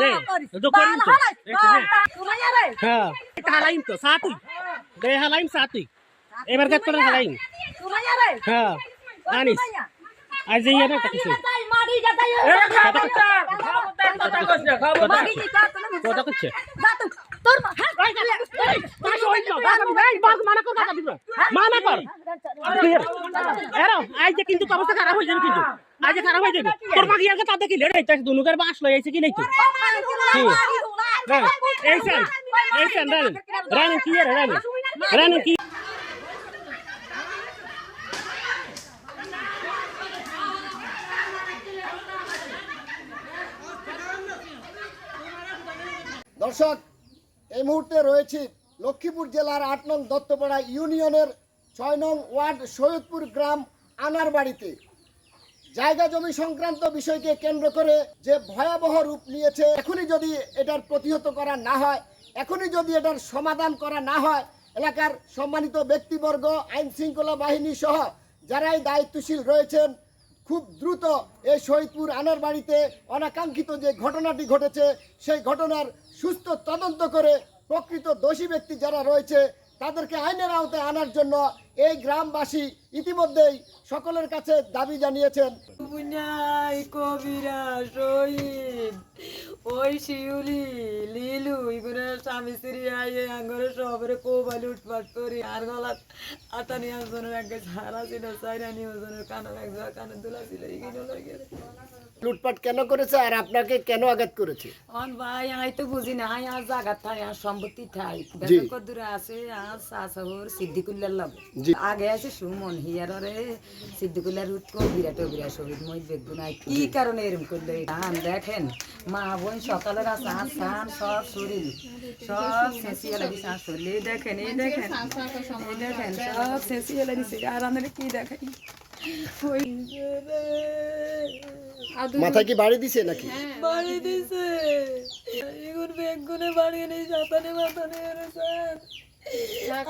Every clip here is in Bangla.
দে তো করিম তো হ্যাঁ হালাইম তো সাতুই দে হালাইম সাতুই এবার কাট করে হালাইম হ্যাঁ আনিস আজ এই না কিছু কথা করছে মানা কর মানা কিন্তু অবস্থা খারাপ হয়ে যাবে কিন্তু আজ খারাপ হয়ে যাবে? তোর লেড়ে তাই দুনুকার বাস লই আইছে কি নাই তো এই সেন এই সেন রান রান কি রে রান? রান কি? দর্শক এই মুহূর্তে রয়েছি লক্ষ্মীপুর জেলার আট নং দত্তপাড়া ইউনিয়নের ছয় নং ওয়ার্ড সৈয়দপুর গ্রাম আনার বাড়িতে জায়গা জমি সংক্রান্ত বিষয়কে কেন্দ্র করে যে ভয়াবহ রূপ নিয়েছে, এখনই যদি এটার প্রতিহত করা না হয়, এখনই যদি এটার সমাধান করা না হয়, এলাকার সম্মানিত ব্যক্তিবর্গ, আইন শৃঙ্খলা বাহিনী সহ যারাই দায়িত্বশীল রয়েছেন, খুব দ্রুত এই শহীদপুর আনার বাড়িতে অনাকাঙ্ক্ষিত যে ঘটনাটি ঘটেছে, সেই ঘটনার সুস্থ তদন্ত করে প্রকৃত দোষী ব্যক্তি যারা রয়েছে, তাদেরকে আইনের আওতায় আনার জন্য এই গ্রামবাসী ইতিমধ্যেই সকলের কাছে দাবি জানিয়েছেন। বুনাই কবিরা শহীদ ওই শিউলি লিলু স্বামী স্ত্রী আইয়ে আঙ্গরে সবরে কোবাল উঠপাট করি আর ছিল কানো দুলা ছিল এগুলো লাগে লুটপাট কেন করেছে আর আপনাকে কেন আঘাত করেছে? অন ভাই আই তো বুঝি না আই আর জায়গা ঠাই আর সম্পত্তি ঠাই জি। দেখো আছে আর শাশহর সিদ্দিকুল্লার লগ। আগে আছে সুমন হিয়ারে সিদ্দিকুল্লার উৎক বিরাট বিরাট শহীদ মই কি কারণে এরম করল ধান দেখেন মা বোন সকালের সান সব শরীর সব শেষিয়ে শরীর। এই দেখেন এই দেখেন এই দেখেন সব শেষিয়ে আর আমাদের কি দেখেন? মাথায় কি বাড়ি দিছে নাকি? বাড়ি দিছে। এগুন বেগুনে বাড়ি নেই জাতানে মাতানে এরছেন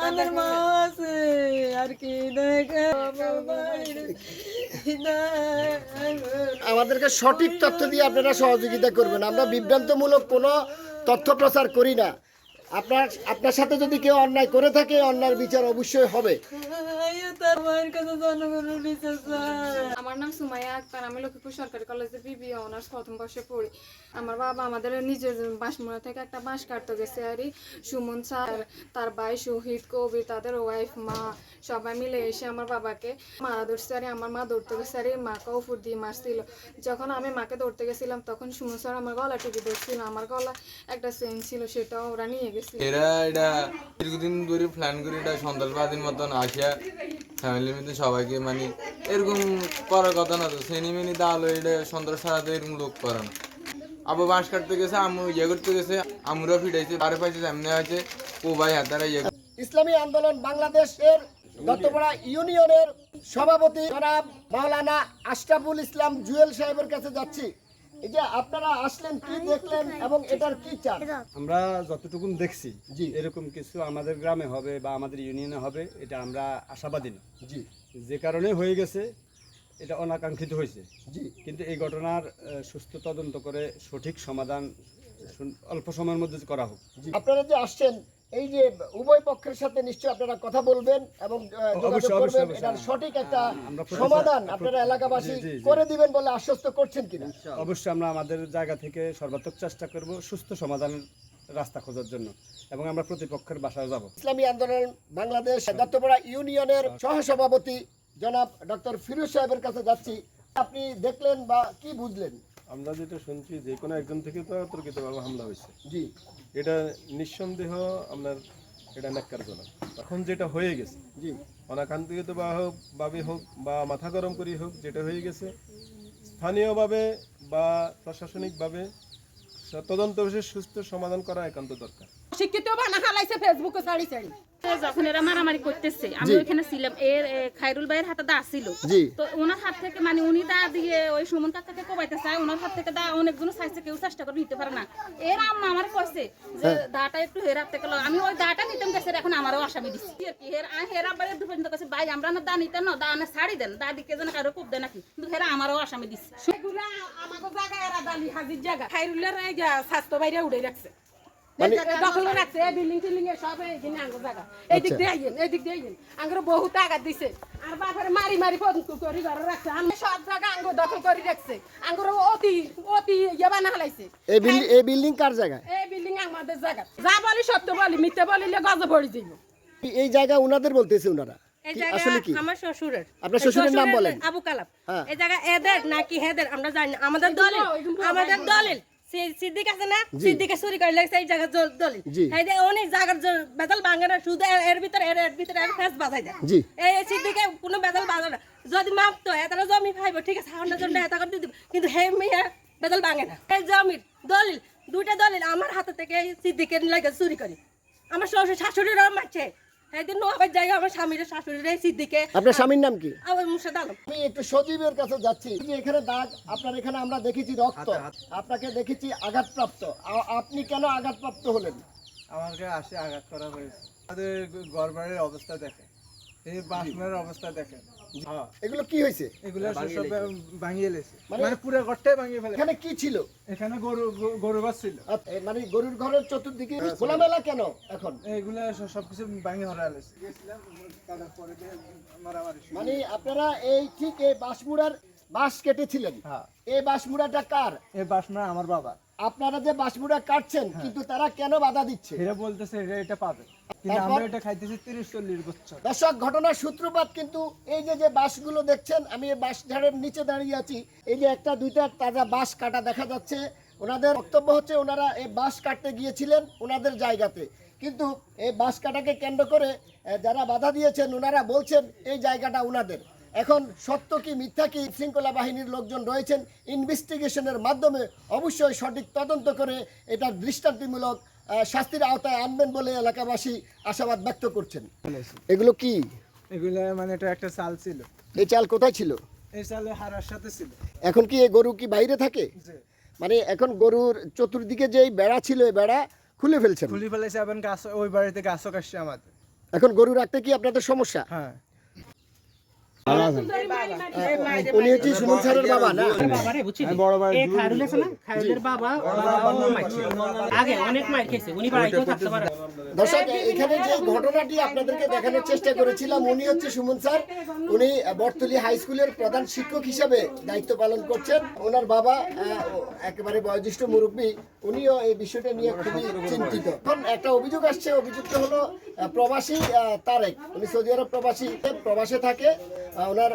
আমার মা আছে আর কি দেখে আমার বাড়ি না আমাদেরকে সঠিক তথ্য দিয়ে আপনারা সহযোগিতা করবেন। আমরা বিভ্রান্তমূলক কোনো তথ্য প্রচার করি না। আপনার আপনার সাথে যদি কেউ অন্যায় করে থাকে অন্যায়ের বিচার অবশ্যই হবে। আমার নাম সুমাইয়া আক্তার আমি লক্ষ্মীপুর সরকারি কলেজে বিবি অনার্স প্রথম বর্ষে পড়ি। আমার বাবা আমাদের নিজের বাঁশমুড়া থেকে একটা বাঁশ কাটতে গেছে আর সুমন স্যার তার ভাই শহীদ কবির তাদের ওয়াইফ মা সবাই মিলে এসে আমার বাবাকে মারা ধরছে আর আমার মা দৌড়তে গেছে আর মাকে উপর দিয়ে মারছিল। যখন আমি মাকে দৌড়তে গেছিলাম তখন সুমন স্যার আমার গলা টিপে ধরছিল আমার গলা একটা সেন ছিল সেটাও ওরা নিয়ে গেছিল। এরা এটা দীর্ঘদিন ধরে প্ল্যান করে এটা সন্ত্রাসবাদীর মতন আসিয়া ফ্যামিলির মধ্যে সবাইকে মানে এরকম করার কথা না তো, সেনি মেনি দালো এটা সন্ত্রাস ছাড়াতে এরকম লোক করে না। আবু বাঁশ কাটতে গেছে আমু ইয়ে করতে গেছে আমুরা ফিটাইছে তারে পাইছে সামনে আছে ও ভাই হাতারা ইয়ে ইসলামী আন্দোলন বাংলাদেশের দত্তপাড়া ইউনিয়নের সভাপতি জনাব মাওলানা আশরাফুল ইসলাম জুয়েল সাহেবের কাছে যাচ্ছি। এই যে আপনারা আসলেন কি দেখলেন এবং এটার কি চান? আমরা যতটুকুন দেখছি জি। এরকম কিছু আমাদের গ্রামে হবে বা আমাদের ইউনিয়নে হবে এটা আমরা আশাবাদী না। জি। যে কারণে হয়ে গেছে এটা অনাকাঙ্ক্ষিত হয়েছে। জি। কিন্তু এই ঘটনার সুস্থ তদন্ত করে সঠিক সমাধান অল্প সময়ের মধ্যে করা হোক। আপনারা যে আসছেন এই যে উভয় পক্ষের সাথে নিশ্চয়ই আপনারা কথা বলবেন এবং যোগাযোগ করবেন। এটার সঠিক একটা সমাধান আপনারা এলাকাবাসী। করে দিবেন বলে আশ্বস্ত করছেন কিনা? অবশ্যই আমরা আমাদের জায়গা থেকে সর্বাত্মক চেষ্টা করব সুস্থ সমাধানের রাস্তা খোঁজার জন্য এবং আমরা প্রতিপক্ষের বাসায় যাব। ইসলামী আন্দোলন বাংলাদেশ দত্তপাড়া ইউনিয়নের সহসভাপতি জনাব ডক্টর ফিরোজ সাহেবের কাছে যাচ্ছি। আপনি দেখলেন বা কি বুঝলেন? আমরা যেটা শুনছি যে কোনো একজন থেকে তো তর্কিতভাবে হামলা হয়েছে। জি। এটা নিঃসন্দেহ আপনার এটা ন্যাক্কারজনক। এখন যেটা হয়ে গেছে জি। অনাকাঙ্ক্ষিত বা হোক ভাবে হোক বা মাথা গরম করি হোক যেটা হয়ে গেছে স্থানীয়ভাবে বা প্রশাসনিকভাবে তদন্ত বিশেষ সুস্থ সমাধান করা একান্ত দরকার। শিক্ষিত বানা হালাইছে ফেসবুকে সারি সারি যখন এরা মারামারি করতেছে আমি ওইখানে ছিলাম এর এ, ভাইয়ের হাতে দা ছিল। তো ওনার হাত থেকে মানে উনি দা দিয়ে ওই সুমন কাকাকে কোবাইতে চায় ওনার হাত থেকে দা অনেকজন চাইছে কেউ চেষ্টা করে নিতে পারে না। এর আম্মা আমার কইছে যে। দাটা একটু হের হাত থেকে আমি ওই দাটা নিতাম গেছে এখন আমারও আসামি দিচ্ছি আর কি হের হের আব্বার দু কাছে ভাই আমরা না দা নিতাম না দা না ছাড়ি দেন দা দিকে যেন কারও কুপ দেয় নাকি। কিন্তু হেরা আমারও আসামি দিচ্ছে সেগুলা আমাকে জায়গা এরা দালি হাজির জায়গা। খাইরুলের স্বাস্থ্য বাইরে উড়ে রাখছে দখল রাখছে এই বিল্ডিং টিল্ডিং এর সব এইখানে আঙ্গ জায়গা। এই দিক দিয়ে আইয়েন এই দিক দিয়ে আইয়েন। আঙ্গর বহুত আঘাত দিছে। আর বাপরে মারি মারি পঙ্কু করে ঘরে রাখছে। আমি সব জায়গা আঙ্গ দখল করে রাখছে। আঙ্গর অতি অতি ইয়ে বানা হালাইছে। এই বিল্ডিং এই বিল্ডিং কার জায়গায় এই বিল্ডিং আমাদের জায়গা। যা বলি সত্য বলি মিথ্যে বলিলে গজ পড়ে যাইব। এই জায়গা উনাদের বলতেছে উনারা। এই জায়গা আসলে আমার শ্বশুরের। আপনার শ্বশুরের নাম বলেন। আবু কালাম। হ্যাঁ। এই জায়গা এদের নাকি হেদের? আমরা জানি না। আমাদের দলিল। আমাদের দলিল। সিদ্দিক আছে না? সিদ্দিকে চুরি করে লাগছে এই জায়গা দলিল। এই যে উনি জায়গার জ- ভাঙে না শুধু এর- এর ভিতরে এর এর ভিতরে এর ফেস বাজাই দেয়। এই এই সিদ্দিকে কোনো বেতাল বাজে না। যদি মাপতো এতারা জমি পাইবো ঠিক আছে জন্য এটা করে দিব। কিন্তু হে মেয়ে বেতাল ভাঙে না। এই জমির দলিল দুইটা দলিল আমার হাতে থেকে সিদ্দিকের লাগে চুরি করি। আমার শ্বশুর শাশুড়িরও মারছে। একদিন আমার স্বামীর শাশুড়ির এই সিদ্দিকে। আপনার স্বামীর নাম কি? আমার মুর্শিদ আলম। আমি একটু সজীবের কাছে যাচ্ছি। যে এখানে দাগ আপনার এখানে আমরা দেখেছি রক্ত। আপনাকে দেখেছি আঘাতপ্রাপ্ত। আপনি কেন আঘাতপ্রাপ্ত হলেন? আমাকে আসে আঘাত করা হয়েছে। আমাদের ঘরবাড়ির অবস্থা দেখে। এই বাসনের অবস্থা দেখে। এগুলো কি হয়েছে? এগুলো সব ভাঙিয়ে লেছে মানে- মানে পুরো ঘরটাই ভাঙিয়ে ফেলে এখানে কি ছিল? এখানে গরু গরু- ছিল। আচ্ছা, মানে গরুর ঘরের চতুর্দিকে খোলামেলা কেন এখন? এগুলো সবকিছু ভাঙিয়ে হরা লেছে। মানে আপনারা এই ঠিক এই বাঁশমুড়ার বাঁশ কেটেছিলেন। হ্যাঁ। এই বাঁশমুড়াটা কার? এই বাঁশমা আমার বাবা আপনারা যে বাঁশমুড়া কাটছেন কিন্তু তারা কেন বাধা দিচ্ছে? এরা বলতেছে এটা এটা পাবে। কিন্তু আমরা এটা খাইতেছি তিরিশ চল্লিশ বছর। দর্শক ঘটনার সূত্রপাত কিন্তু এই যে যে বাঁশগুলো দেখছেন আমি এই বাঁশ ঝাড়ের নিচে দাঁড়িয়ে আছি। এই যে একটা দুইটা তাজা বাঁশ কাটা দেখা যাচ্ছে। ওনাদের বক্তব্য হচ্ছে ওনারা এই বাঁশ কাটতে গিয়েছিলেন ওনাদের জায়গাতে। কিন্তু এই বাঁশ কাটাকে কেন্দ্র করে যারা বাধা দিয়েছেন ওনারা বলছেন এই জায়গাটা ওনাদের। এখন সত্য কি মিথ্যা কি শৃঙ্খলা বাহিনীর লোকজন রয়েছেন ইনভেস্টিগেশনের মাধ্যমে অবশ্যই সঠিক তদন্ত করে এটা দৃষ্টান্তিমূলক শাস্তির আওতায় আনবেন বলে এলাকাবাসী আশাবাদ ব্যক্ত করছেন। এগুলো কি? এগুলো মানে এটা একটা চাল ছিল। এই চাল কোথায় ছিল? এই চালে হারার সাথে ছিল। এখন কি এই গরু কি বাইরে থাকে? মানে এখন গরুর চতুর্দিকে যে বেড়া ছিল এই বেড়া খুলে ফেলছেন? খুলে ফেলেছে এবং গাছ ওই বাড়িতে গাছও কাটছে আমাদের। এখন গরু রাখতে কি আপনাদের সমস্যা? হ্যাঁ। উনি হচ্ছে সুমন স্যারের বাবা না? বাবারে বুঝছিস? এই খায়রুল আছে না? খায়রুলের বাবা বাবা আগে অনেক মার খেয়েছে উনি বাড়িতেও থাকতে পারে। দর্শক এখানে যে ঘটনাটি আপনাদেরকে দেখানোর চেষ্টা করেছিলাম উনি হচ্ছে সুমন স্যার। উনি বর্তলি হাই স্কুলের প্রধান শিক্ষক হিসেবে দায়িত্ব পালন করছেন। ওনার বাবা একেবারে বয়োজ্যেষ্ঠ মুরব্বী। উনিও এই বিষয়টা নিয়ে খুবই চিন্তিত। এখন একটা অভিযোগ আসছে অভিযুক্ত হলো প্রবাসী তারেক। উনি সৌদি আরব প্রবাসী প্রবাসে থাকে। ওনার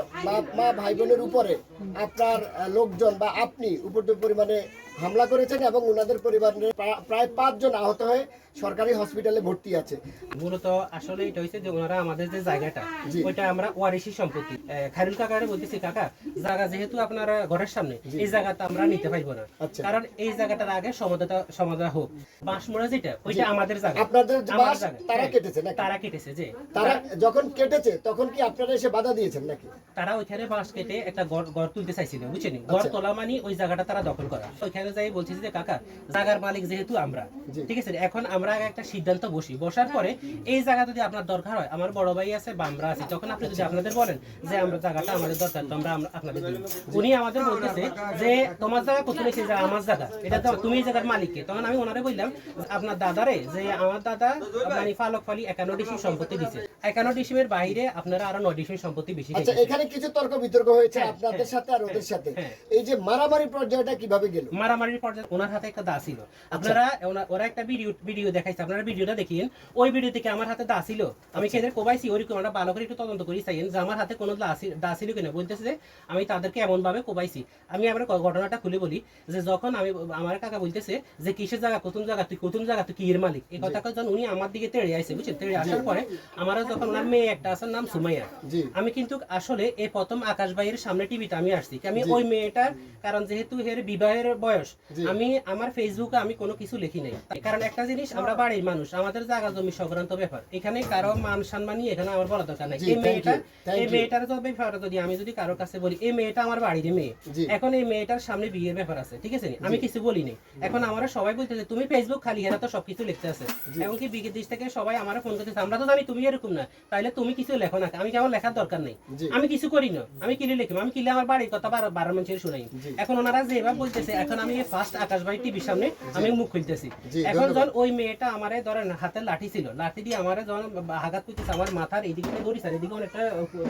মা ভাই বোনের উপরে আপনার লোকজন বা আপনি উপযুক্ত পরিমাণে হামলা করেছেন এবং ওনাদের পরিবারের প্রায় পাঁচজন আহত হয়ে সরকারি হসপিটালে ভর্তি আছে। মূলত আসলে এটা হয়েছে যে ওনারা আমাদের যে জায়গাটা ওইটা আমরা ওয়ারিশি সম্পত্তি। আহ, খায়রুল কাকারে বলতেছি কাকা জায়গা যেহেতু আপনার ঘরের সামনে এই জায়গাটা আমরা নিতে পারব না। আচ্ছা। কারণ এই জায়গাটার আগে সমাধাটা সমাধা হোক। বাঁশমোড়া যেটা ওইটা আমাদের জায়গা। আপনাদের বাস তারা হ্যাঁ, কেটেছে নাকি? তারা কেটেছে যে তারা যখন কেটেছে তখন কি আপনারা এসে বাধা দিয়েছেন নাকি? তারা ওইখানে বাঁশ কেটে একটা ঘর ঘর তুলতে চাইছিল বুঝছেন? ঘর আচ্ছা। তোলা মানে ওই জায়গাটা তারা দখল করা। ওইখানে যাই বলছি যে কাকা জায়গার মালিক যেহেতু আমরা ঠিক আছে? এখন আমরা একটা সিদ্ধান্ত বসি। বসার পরে এই জায়গা যদি আপনার দরকার হয় আমার বড় ভাই আছে বা আমরা আছি তখন আপনি যদি আপনাদের বলেন যে আমরা জায়গাটা আমাদের দরকার তো আমরা আপনাদের দিব উনি আমাদের বলতেছে যে তোমার জায়গা কোথায় লেখছে যে আমার জায়গা এটা তো তুমি এই জায়গার মালিককে। তখন আমি ওনারে বললাম আপনার দাদারে যে আমার দাদা মানে ফালক ফালি একান্ন ডিসিম সম্পত্তি দিছে। একান্ন ডিসিমের বাইরে আপনারা আরও নয় ডিসিম সম্পত্তি বেশি আচ্ছা এখানে কিছু তর্ক বিতর্ক হয়েছে হ্যাঁ, আপনাদের হ্যাঁ, সাথে আর ওদের সাথে। হ্যাঁ। এই যে মারামারি পর্যায়টা কীভাবে গেল? মারামারির পর্যায়ে ওনার হাতে একটা দা ছিল। আপনারা ওরা একটা ভিডিও ভিডিও দেখাইছে। আপনারা ভিডিওটা দেখিয়েন ওই ভিডিও থেকে আমার হাতে দা ছিল। আমি খেদের কোবাইছি ওইরকম আমরা ভালো করে একটু তদন্ত করি চাইয়েন যে আমার হাতে কোনো দা ছিল কিনা। বলতেছে যে আমি তাদেরকে এমন ভাবে কোবাইছি। আমি আবার ক- ঘটনাটা খুলে বলি যে যখন আমি আমার কাকা বলতেছে যে কিসের জায়গা? কোন জায়গা? তুই কোন জায়গা? তুই কি এর মালিক? এই কথা যখন উনি আমার দিকে তেড়ে আইছে বুঝছেন? তেড়ে আসার পরে আমার যখন ওনার মেয়ে একটা আছে নাম সুমাইয়া। আমি কিন্তু আসলে এই প্রথম আকাশ ভাইয়ের সামনে টিভিতে আমি আসছি। কি আমি ওই মেয়েটার কারণ যেহেতু এর বিবাহের বয়স বয়স আমি আমার ফেসবুকে আমি কোনো কিছু লিখি নাই। কারণ একটা জিনিস আমরা বাড়ির মানুষ আমাদের জায়গা জমি সংক্রান্ত ব্যাপার। এখানে কারও মান সম্মান নিয়ে এখানে আমার বলা দরকার নাই। এই মেয়েটা এই মেয়েটার তো ব্যাপার যদি আমি যদি কারও কাছে বলি এই মেয়েটা আমার বাড়ির মেয়ে। এখন এই মেয়েটার সামনে বিয়ের ব্যাপার আছে ঠিক আছে আমি কিছু বলি নাই। এখন আমরা সবাই বলতেছে তুমি ফেসবুক খালি হেরা তো সবকিছু লিখতে আছে। এমনকি বিগের দেশ থেকে সবাই আমার ফোন করতেছে? আমরা তো জানি তুমি এরকম না। তাইলে তুমি কিছু লেখো না। আমি কেমন লেখার দরকার নাই? আমি কিছু করি না। আমি কিলে লিখি? আমি কিলে আমার বাড়ির কথা বারো বারো মানুষের শুনাই। এখন ওনারা যেভাবে বলতেছে এখন আমি ফার্স্ট আকাশ ভাই টিভির সামনে আমি মুখ খুলতেছি। এখন যখন ওই মেয়েটা আমারে ধরেন হাতে লাঠি ছিল লাঠি দিয়ে আমারে যখন আঘাত করতেছে আমার মাথার এইদিকে দড়ি স্যার এদিকে অনেকটা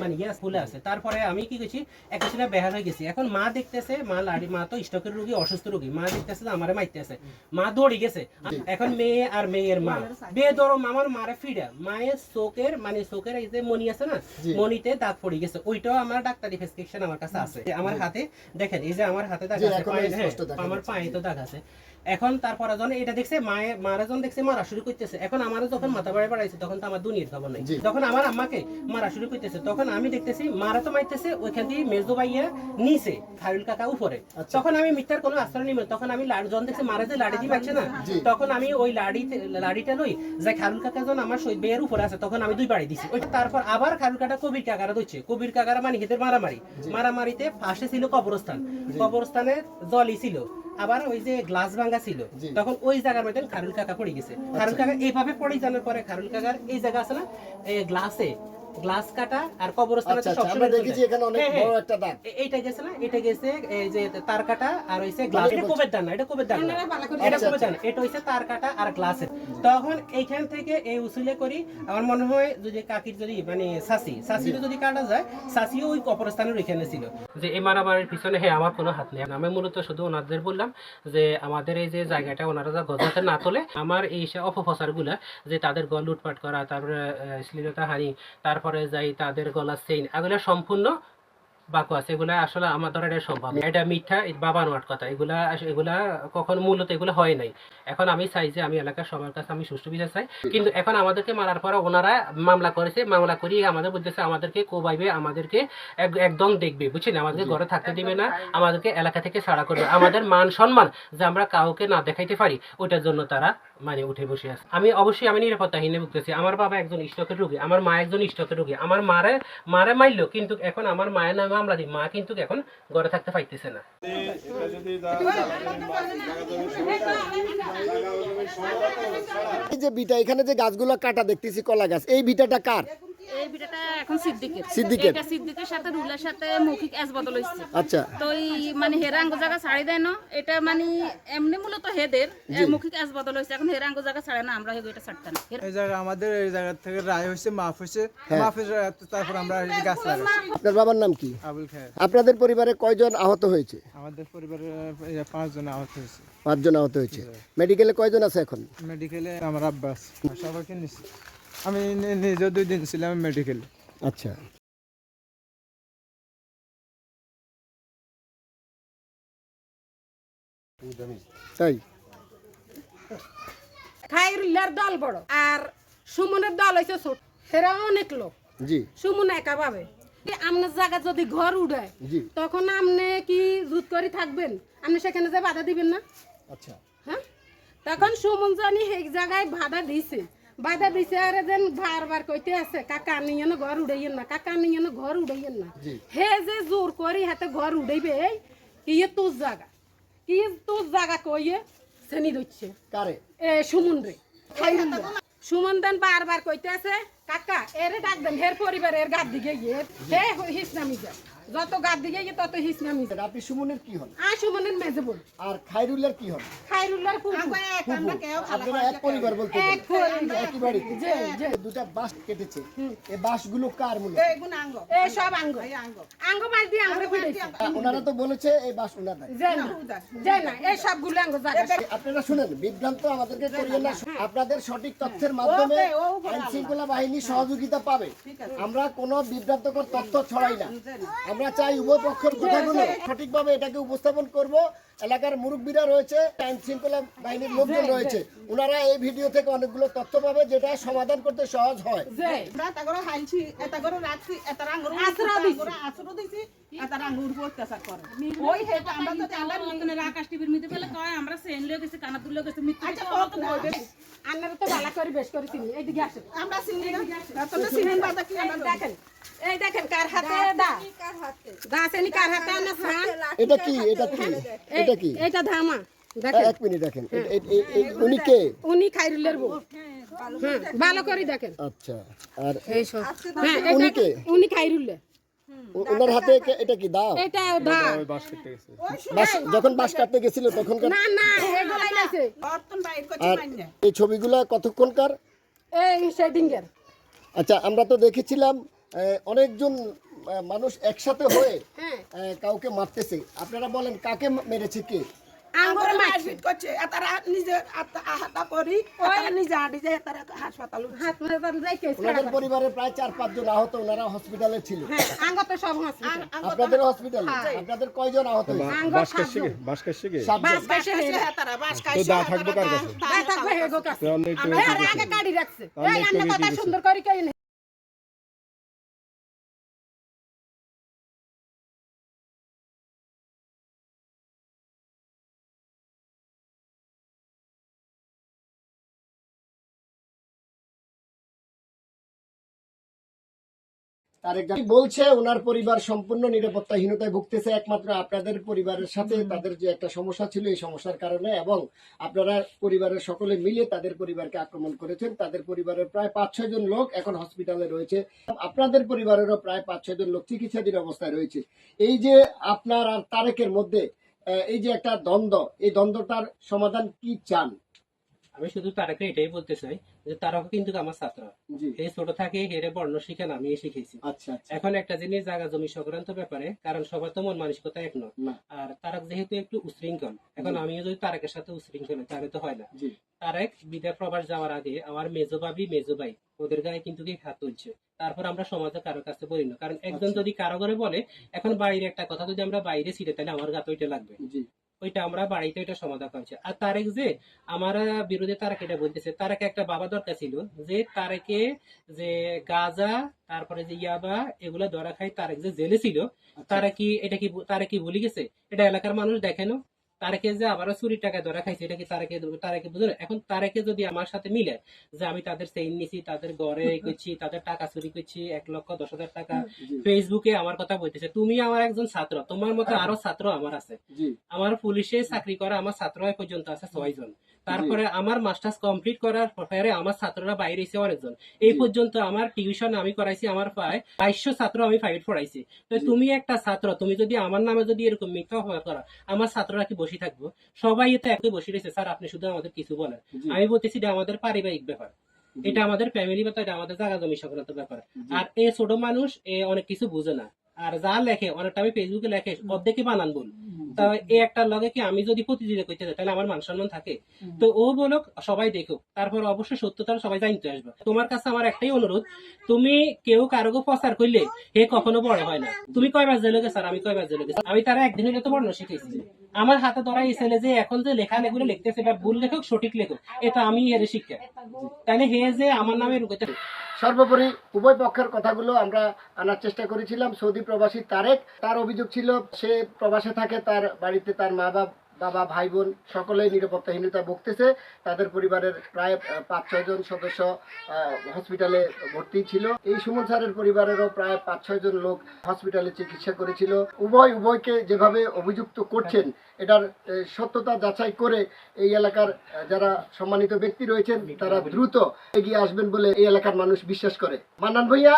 মানে ইয়ে ফুলে আছে। তারপরে আমি কি করছি একটা সময় বেহার হয়ে গেছি। এখন মা দেখতেছে মা লাড়ি মা তো স্টকের রোগী অসুস্থ রোগী। মা দেখতেছে যে আমারে মাইতেছে মা দৌড়ে গেছে। এখন মেয়ে আর মেয়ের মা। বে ধরো আমার মারে ফিডা মায়ের চোখের মানে চোখের এই যে মনি আছে না মনিতে দাগ পড়ে গেছে। ওইটাও আমার ডাক্তারি প্রেসক্রিপশন আমার কাছে আছে। আমার হাতে দেখেন এই যে আমার হাতে দাগ আছে আমার পায়ে তো দাগ আছে। এখন তারপরে যখন এটা দেখছে মায়ে মারা যখন দেখছে মারা শুরু করতেছে। এখন আমার যখন মাথা বাড়ি বাড়াইছে তখন তো আমার দুনিয়ার খবর নাই। যখন আমার আম্মাকে মারা শুরু করতেছে তখন আমি দেখতেছি মারা তো মারতেছে ওইখান দিয়ে মেজো ভাইয়া নিচে খায়ুল কাকা উপরে। আচ্ছা। তখন আমি মিথ্যার কোনো আশ্রয় নিব তখন আমি যখন দেখছি মারা যে লাড়ি দিয়ে পাচ্ছে না তখন আমি ওই লাড়ি লাড়িটা লই যে খারুল কাকা যখন আমার শহীদ বেয়ের উপরে আছে তখন আমি দুই বাড়ি দিছি। ওই তারপর আবার খারুল কাকা কবির কাকারা দিচ্ছে কবির কাকারা মানে হিতের মারামারি। মারামারিতে ফাঁসে ছিল কবরস্থান। কবরস্থানে জলই ছিল। আবার ওই যে গ্লাস ভাঙা ছিল তখন ওই জায়গার মধ্যে খারুল কাকা পড়ে গেছে। খারুল কাকা এইভাবে পড়ে জানার পরে খারুল কাকার এই জায়গা আছে না? গ্লাসে গ্লাস কাটা আর কবরস্থানে আচ্ছা তো আচ্ছা সবসময় দেখেছি এখানে অনেক হ্যাঁ, হ্যাঁ। বড় একটা দাগ। এইটা গেছে না? এটা গেছে এই যে তার কাটা আর হইছে গ্লাস। এটা কোবের দান না এটা কোবের দান না। এটা আচ্ছা, কোবের দান এটা হইছে তার কাটা আর গ্লাসের। তখন এইখান থেকে এই উসুলে করি আমার মনে হয় যদি কাকির যদি মানে সাসি সাসিরও যদি কাটা যায় সাসিও ওই কবরস্থানের ওইখানে ছিল। যে এই মারামারির পিছনে হ্যাঁ আমার কোনো হাত নেই। আমি মূলত শুধু ওনাদের বললাম যে আমাদের এই যে জায়গাটা ওনারা যা গজাতে না তোলে আমার এই সে অপপ্রচারগুলা যে তাদের গল লুটপাট করা তারপরে শ্লীলতা হানি তারপরে যাই তাদের গলা চেইন এগুলো সম্পূর্ণ বাকু আছে। এগুলা আসলে আমার দ্বারা এটা সম্ভব এটা মিথ্যা বাবা নোয়ার কথা। এগুলা এগুলা কখন মূলত এগুলো হয় নাই। এখন আমি চাই যে আমি এলাকার সবার কাছে আমি সুষ্ঠু বিচার চাই। কিন্তু এখন আমাদেরকে মারার পরে ওনারা মামলা করেছে। মামলা করিয়ে আমাদের বলতেছে, আমাদেরকে কোবাইবে, আমাদেরকে একদম দেখবে, বুঝছেন? আমাদেরকে ঘরে থাকতে দিবে না। আমাদেরকে এলাকা থেকে ছাড়া করবে। আমাদের মান সম্মান যে আমরা কাউকে না দেখাইতে পারি, ওইটার জন্য তারা মানে উঠে বসে আছে। আমি অবশ্যই আমি নিরাপত্তাহীনে ভুগতেছি আমার বাবা একজন স্টকের রোগী, আমার মা একজন স্টকের রোগী। আমার মারে মারে মারলো, কিন্তু এখন আমার মায়ের নামে মামলা দিই। মা কিন্তু এখন ঘরে থাকতে পাইতেছে না। এই যে বিটা, এখানে যে গাছগুলো কাটা দেখতেছি, কলা গাছ, এই বিটাটা কার? এই ভিডিওটা এখন সিদ্দিকের। সিদ্দিকের। এটা সিদ্দিকের সাথে রুলের সাথে মৌখিক এস বদল হয়েছে আচ্ছা। তো এই মানে হেরাঙ্গ জায়গা ছাড়ি দেয় এটা মানে এমনি মূলত হেদের মৌখিক এস বদল হয়েছে এখন হেরাঙ্গ জায়গা ছাড়ে না আমরা এটা ছাড়তাম এই জায়গা আমাদের এই জায়গা থেকে রায় হয়েছে মাফ হয়েছে মাফের রায় তারপর আমরা এই গাছ আপনার বাবার নাম কি? আবুল খায়ের। আপনাদের পরিবারে কয়জন আহত হয়েছে? আমাদের পরিবারে পাঁচজন আহত হয়েছে। পাঁচজন আহত হয়েছে। মেডিকেলে কয়জন আছে এখন? মেডিকেলে আমার আব্বাস সবাইকে নিচ্ছি আমি নিজে দুই দিন ছিলাম মেডিকেলে আচ্ছা। তাই? খাইরুল্লার দল বড় আর সুমনের দল হয়েছে ছোট। হেরা অনেক লোক। জি। সুমন একা পাবে। আপনার জায়গা যদি ঘর উড়ায় জি। তখন আপনি কি জুত করে থাকবেন? আপনি সেখানে যে বাধা দিবেন না? আচ্ছা। হ্যাঁ? তখন সুমন জানি সেই জায়গায় বাধা দিছে। বাধা আর যেন বারবার কইতে আছে কাকা নিয়ে না ঘর উড়াইয়েন না কাকা নিয়ে না ঘর উড়াইয়েন না হে যে জোর করি হাতে ঘর উড়াইবে কি এ তোর জায়গা কি তোর জায়গা কইয়ে শ্রেণি দিচ্ছে কারে এ সুমন রে সুমন দেন বারবার কইতে আছে কাকা এরে ডাক দেন হের পরিবার এর গাদ দিকে গিয়ে হে হিস নামি যায় যত গাদ দিকে গিয়ে তত হিস নামি যায় আপনি সুমনের কি হন? আর সুমনের মেজে বল আর খাইরুল্লার কি হন? খাইরুল্লাহর ফুফু। আপনারা এক পরিবার বলতে এক পরিবার। একই বাড়িতে জি, জি। দুটা বাঁশ কেটেছে। এই বাঁশগুলো কার মূলত? এই গুণ আঙ্গ। এই সব আঙ্গ। আঙ্গ। মার দিয়ে আমরা ফিরেছি ওনারা তো বলেছে এই বাঁশ ওনার নাই। যে না। যে না এই সবগুলো আঙ্গ জায়গা আপনারা শুনেন বিভ্রান্ত আমাদেরকে করিয়েন না। আপনাদের সঠিক তথ্যের মাধ্যমে আইন শৃঙ্খলা বাহিনী সহযোগিতা পাবে। আমরা কোনো বিভ্রান্তকর তথ্য ছড়াই না। আমরা চাই উভয় পক্ষের কথাগুলো। সঠিকভাবে এটাকে উপস্থাপন করব। এলাকার মুরব্বীরা রয়েছে আইন শৃঙ্খলা বাহিনীর লোকজন রয়েছে। ওনারা এই ভিডিও থেকে অনেকগুলো তথ্য পাবে যেটা সমাধান করতে সহজ হয়। আমরা সেন আচ্ছা আন্নারা তো বালা করে বেশ করে চিনি। এইদিকে আসেন আমরা চিনি না। তোমরা চিনেন বাদা কি দেখেন এই দেখেন কার হাতে দা দা। আছেনি কার হাতে? আনা সান এটা কি? এটা কি? এটা কি? এইটা ধামা। দেখেন। এক মিনিট দেখেন। এ- উনি কে? উনি খাইরুলের বউ। হ্যাঁ ভালো করে দেখেন। আচ্ছা আর এই সব। হ্যাঁ উনি এটা কে? উনি খাইরুলে। ও- ওনার হাতে এটা কি দাও? এটা দাও বাস যখন বাস কাটতে গেছিল তখনকার না না এই ছবিগুলা কতক্ষণকার? এই সেডিংয়ের আচ্ছা আমরা তো দেখেছিলাম আহ, অনেকজন মানুষ একসাথে হয়ে হ্যাঁ। কাউকে মারতেছে। আপনারা বলেন কাকে মেরেছে কে? করছে। তারা নিজে আহাতা করি নিজে যায় তারা হাসপাতাল পরিবারের প্রায় চার আহত ওনারা হসপিটালে ছিল। হ্যাঁ হসপিটাল আপনাদের কয়জন আহত থাকবে কার কাছে? আগে গাড়ি রাখছে। কথা সুন্দর করে তারেক জামি বলছে ওনার পরিবার সম্পূর্ণ নিরাপত্তাহীনতায় ভুগতেছে একমাত্র আপনাদের পরিবারের সাথে তাদের যে একটা সমস্যা ছিল এই সমস্যার কারণে এবং আপনারা পরিবারের সকলে মিলে তাদের পরিবারকে আক্রমণ করেছেন। তাদের পরিবারের প্রায় পাঁচ ছয় জন লোক এখন হসপিটালে রয়েছে। আপনাদের পরিবারেরও প্রায় পাঁচ ছয় জন লোক চিকিৎসাধীন অবস্থায় রয়েছে। এই যে আপনার আর তারেকের মধ্যে এই যে একটা দ্বন্দ্ব এই দ্বন্দ্বটার সমাধান কি চান? আমি শুধু তারাকে এটাই বলতে চাই যে তারাও কিন্তু আমার ছাত্র। এই ছোট থেকে হেরে বর্ণ শিখেন আমি শিখেছি। আচ্ছা আচ্ছা। এখন একটা জিনিস জায়গা জমি সংক্রান্ত ব্যাপারে কারণ সবার তো মন মানসিকতা এক নয়। আর তারাক যেহেতু একটু উশৃঙ্খল এখন আমিও যদি তারাকের সাথে উশৃঙ্খল তাহলে তো হয় না। তারেক বিদায় প্রবাস যাওয়ার আগে আমার মেজো ভাবি মেজো ভাই ওদের গায়ে কিন্তু কি হাত তুলছে? তারপর আমরা সমাজে কারও কাছে বলি না। কারণ একজন আচ্ছা। যদি কারও করে বলে এখন বাইরে একটা কথা যদি আমরা বাইরে ছিটে তাহলে আমার গাতে ওইটা লাগবে। ওইটা আমরা বাড়িতে ওইটা সমাধান করছি আর তারেক যে আমার বিরুদ্ধে তারাক এটা বলতেছে তারাকে একটা বাবা দরকার ছিল যে তারেকে যে গাজা তারপরে যে ইয়াবা এগুলো ধরা খাই তারেক যে জেলে ছিল তারা কি এটা কি তারা কি ভুলে গেছে? এটা এলাকার মানুষ দেখেনো তারাকে যে আবারও চুরি টাকা ধরা খাইছে এটা কি তারেকে তারেকে বুঝলো এখন তারেকে যদি আমার সাথে মিলে যে আমি তাদের সেইন নিছি তাদের গড়ে করছি তাদের টাকা চুরি করছি এক লক্ষ দশ হাজার টাকা ফেসবুকে আমার কথা বলতেছে তুমি আমার একজন ছাত্র তোমার মতো আরও ছাত্র আমার আছে। আমার পুলিশে চাকরি করা আমার ছাত্র পর্যন্ত আছে ছয় জন তারপরে আমার মাস্টার্স কমপ্লিট করার পরে আমার ছাত্ররা বাইরে এসে অনেকজন। এই পর্যন্ত আমার টিউশন আমি করাইছি আমার প্রায় বাইশশো ছাত্র আমি ফাইট পড়াইছি। তো তুমি একটা ছাত্র তুমি যদি আমার নামে যদি এরকম মিথ্যা অপবাদ করা আমার ছাত্ররা কি বসে থাকব? সবাই এতে একে বসে রয়েছে স্যার আপনি শুধু আমাদের কিছু বলেন। আমি বলতেছি এটা আমাদের পারিবারিক ব্যাপার। এটা আমাদের ফ্যামিলি ব্যাপার এটা আমাদের জায়গা জমি সংক্রান্ত ব্যাপার। আর এ ছোট মানুষ এ অনেক কিছু বুঝে না। আর যা লেখে অনেকটা আমি ফেসবুকে লেখে অর্ধেকই বানান বল তা এই একটা লগে কি আমি যদি প্রতিযোগিতা করতে যাই তাহলে আমার মান সম্মান থাকে। তো ও বলুক সবাই দেখুক তারপর অবশ্যই সত্যতা সবাই জানতে আসবে। তোমার কাছে আমার একটাই অনুরোধ তুমি কেউ কারোকে প্রচার করলে হে কখনো বড় হয় না। তুমি কয়বার জেলে গেছো আর আমি কয়বার জেলে গেছি? আমি তারা একদিন হলে তো বর্ণ শিখেছি আমার হাতে ধরা এই ছেলে যে এখন যে লেখা লেগুলো লিখতেছে বা ভুল লেখক সঠিক লেখক এটা আমি এর শিক্ষা। তাহলে হে যে আমার নামে করতে সর্বোপরি উভয় পক্ষের কথাগুলো আমরা আনার চেষ্টা করেছিলাম। সৌদি প্রবাসী তারেক, তার অভিযোগ ছিল, সে প্রবাসে থাকে, তার বাড়িতে তার মা বাবা বাবা, ভাই, বোন সকলেই নিরাপত্তাহীনতা ভুগতেছে। তাদের পরিবারের প্রায় পাঁচ ছয় জন সদস্য হসপিটালে ভর্তি ছিল। এই সুমন স্যারের পরিবারেরও প্রায় পাঁচ ছয় জন লোক হসপিটালে চিকিৎসা করেছিল। উভয়, উভয়কে যেভাবে অভিযুক্ত করছেন, এটার সত্যতা যাচাই করে এই এলাকার যারা সম্মানিত ব্যক্তি রয়েছেন, তারা দ্রুত এগিয়ে আসবেন বলে এই এলাকার মানুষ বিশ্বাস করে। মান্নান ভইয়া,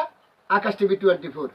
আকাশ টিভি টোয়েন্টি ফোর।